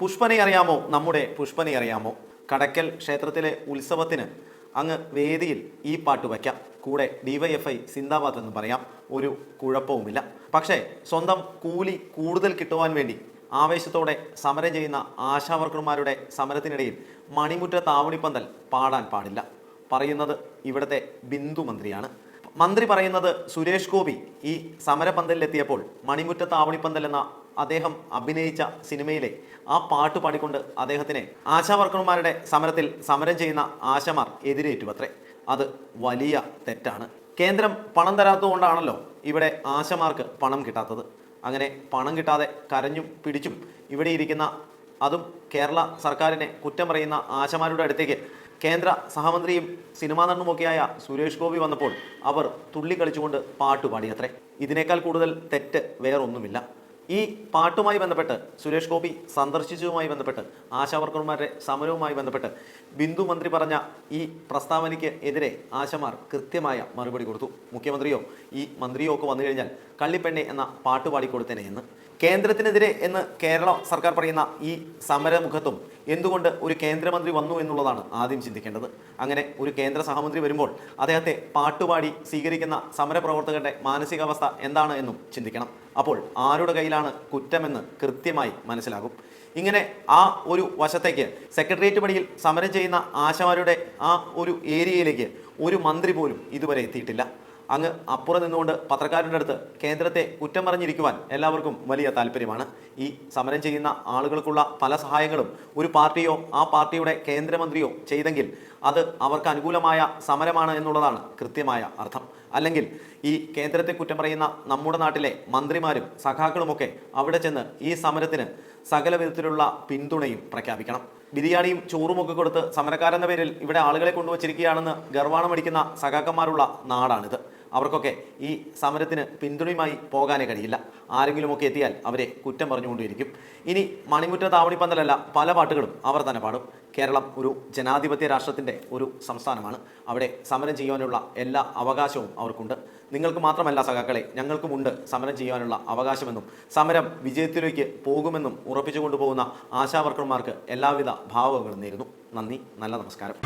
പുഷ്പനെ അറിയാമോ? നമ്മുടെ പുഷ്പനെ അറിയാമോ? കടക്കൽ ക്ഷേത്രത്തിലെ ഉത്സവത്തിന് അങ്ങ് വേദിയിൽ ഈ പാട്ട് വയ്ക്കാം. കൂടെ ഡിവൈഎഫ്ഐ സിന്ദാബാദ് എന്ന് പറയാം. ഒരു കുഴപ്പവുമില്ല. പക്ഷേ സ്വന്തം കൂലി കൂടുതൽ കിട്ടുവാൻ വേണ്ടി ആവേശത്തോടെ സമരം ചെയ്യുന്ന ആശാവർക്കർമാരുടെ സമരത്തിനിടയിൽ മണിമുറ്റ താവണിപ്പന്തൽ പാടാൻ പാടില്ല. പറയുന്നത് ഇവിടുത്തെ ബിന്ദു മന്ത്രിയാണ്. മന്ത്രി പറയുന്നത് സുരേഷ് ഗോപി ഈ സമരപന്തലിലെത്തിയപ്പോൾ മണിമുറ്റ താവണിപ്പന്തൽ എന്ന അദ്ദേഹം അഭിനയിച്ച സിനിമയിലെ ആ പാട്ട് പാടിക്കൊണ്ട് അദ്ദേഹത്തിനെ ആശാവർക്കർമാരുടെ സമരത്തിൽ സമരം ചെയ്യുന്ന ആശമാർ എതിരേറ്റുവത്രേ. അത് വലിയ തെറ്റാണ്. കേന്ദ്രം പണം തരാത്തതുകൊണ്ടാണല്ലോ ഇവിടെ ആശമാർക്ക് പണം കിട്ടാത്തത്. അങ്ങനെ പണം കിട്ടാതെ കരഞ്ഞും പിടിച്ചും ഇവിടെ ഇരിക്കുന്ന അതും കേരള സർക്കാരിനെ കുറ്റം പറയുന്ന ആശമാരുടെ അടുത്തേക്ക് കേന്ദ്ര സഹമന്ത്രിയും സിനിമാ നടനുമൊക്കെയായ സുരേഷ് ഗോപി വന്നപ്പോൾ അവർ തുള്ളി കളിച്ചുകൊണ്ട് പാട്ട് പാടിയത്രേ. ഇതിനേക്കാൾ കൂടുതൽ തെറ്റ് വേറൊന്നുമില്ല. ഈ പാട്ടുമായി ബന്ധപ്പെട്ട് സുരേഷ് ഗോപി സന്ദർശിച്ചതുമായി ബന്ധപ്പെട്ട് ആശാവർക്കർമാരുടെ സമരവുമായി ബന്ധപ്പെട്ട് ബിന്ദു മന്ത്രി പറഞ്ഞ ഈ പ്രസ്താവനയ്ക്ക് എതിരെ ആശമാർ കൃത്യമായ മറുപടി കൊടുത്തു. മുഖ്യമന്ത്രിയോ ഈ മന്ത്രിയോ ഒക്കെ വന്നു കഴിഞ്ഞാൽ കള്ളിപ്പെണ്ണെ എന്ന പാട്ട് പാടിക്കൊടുത്തേനെ എന്ന്. കേന്ദ്രത്തിനെതിരെ എന്ന് കേരള സർക്കാർ പറയുന്ന ഈ സമരമുഖത്തും എന്തുകൊണ്ട് ഒരു കേന്ദ്രമന്ത്രി വന്നു എന്നുള്ളതാണ് ആദ്യം ചിന്തിക്കേണ്ടത്. അങ്ങനെ ഒരു കേന്ദ്ര സഹമന്ത്രി വരുമ്പോൾ അദ്ദേഹത്തെ പാട്ടുപാടി സ്വീകരിക്കുന്ന സമരപ്രവർത്തകരുടെ മാനസികാവസ്ഥ എന്താണ് എന്നും ചിന്തിക്കണം. അപ്പോൾ ആരുടെ കയ്യിലാണ് കുറ്റമെന്ന് കൃത്യമായി മനസ്സിലാകും. ഇങ്ങനെ ആ ഒരു വശത്തേക്ക് സെക്രട്ടേറിയറ്റ് പണിയിൽ സമരം ചെയ്യുന്ന ആശമാരുടെ ആ ഒരു ഏരിയയിലേക്ക് ഒരു മന്ത്രി പോലും ഇതുവരെ എത്തിയിട്ടില്ല. അങ്ങ് അപ്പുറം നിന്നുകൊണ്ട് പത്രക്കാരുടെ അടുത്ത് കേന്ദ്രത്തെ കുറ്റം പറഞ്ഞിരിക്കുവാൻ എല്ലാവർക്കും വലിയ താല്പര്യമാണ്. ഈ സമരം ചെയ്യുന്ന ആളുകൾക്കുള്ള പല സഹായങ്ങളും ഒരു പാർട്ടിയോ ആ പാർട്ടിയുടെ കേന്ദ്രമന്ത്രിയോ ചെയ്തെങ്കിൽ അത് അവർക്ക് അനുകൂലമായ സമരമാണ് എന്നുള്ളതാണ് കൃത്യമായ അർത്ഥം. അല്ലെങ്കിൽ ഈ കേന്ദ്രത്തെ കുറ്റം പറയുന്ന നമ്മുടെ നാട്ടിലെ മന്ത്രിമാരും സഖാക്കളുമൊക്കെ അവിടെ ചെന്ന് ഈ സമരത്തിന് സകല വിധത്തിലുള്ള പിന്തുണയും പ്രഖ്യാപിക്കണം. ബിരിയാണിയും ചോറുമൊക്കെ കൊടുത്ത് സമരക്കാരെന്ന പേരിൽ ഇവിടെ ആളുകളെ കൊണ്ടുവച്ചിരിക്കുകയാണെന്ന് ഗർവാണമടിക്കുന്ന സഖാക്കന്മാരുള്ള നാടാണിത്. അവർക്കൊക്കെ ഈ സമരത്തിന് പിന്തുണയുമായി പോകാനേ കഴിയില്ല. ആരെങ്കിലുമൊക്കെ എത്തിയാൽ അവരെ കുറ്റം പറഞ്ഞുകൊണ്ടിരിക്കും ഇനി മണിമുറ്റ താവണിപ്പന്തലല്ല പല പാട്ടുകളും അവർ തന്നെ പാടും. കേരളം ഒരു ജനാധിപത്യ രാഷ്ട്രത്തിന്റെ ഒരു സംസ്ഥാനമാണ്. അവിടെ സമരം ചെയ്യുവാനുള്ള എല്ലാ അവകാശവും അവർക്കുണ്ട്. നിങ്ങൾക്ക് മാത്രമല്ല സഖാക്കളെ ഞങ്ങൾക്കുമുണ്ട് സമരം ചെയ്യുവാനുള്ള അവകാശമെന്നും സമരം വിജയത്തിലേക്ക് പോകുമെന്നും ഉറപ്പിച്ചു കൊണ്ടുപോകുന്ന ആശാവർക്കർമാർക്ക് എല്ലാവിധ ഭാവങ്ങളും നേരുന്നു. നന്ദി നല്ല നമസ്കാരം.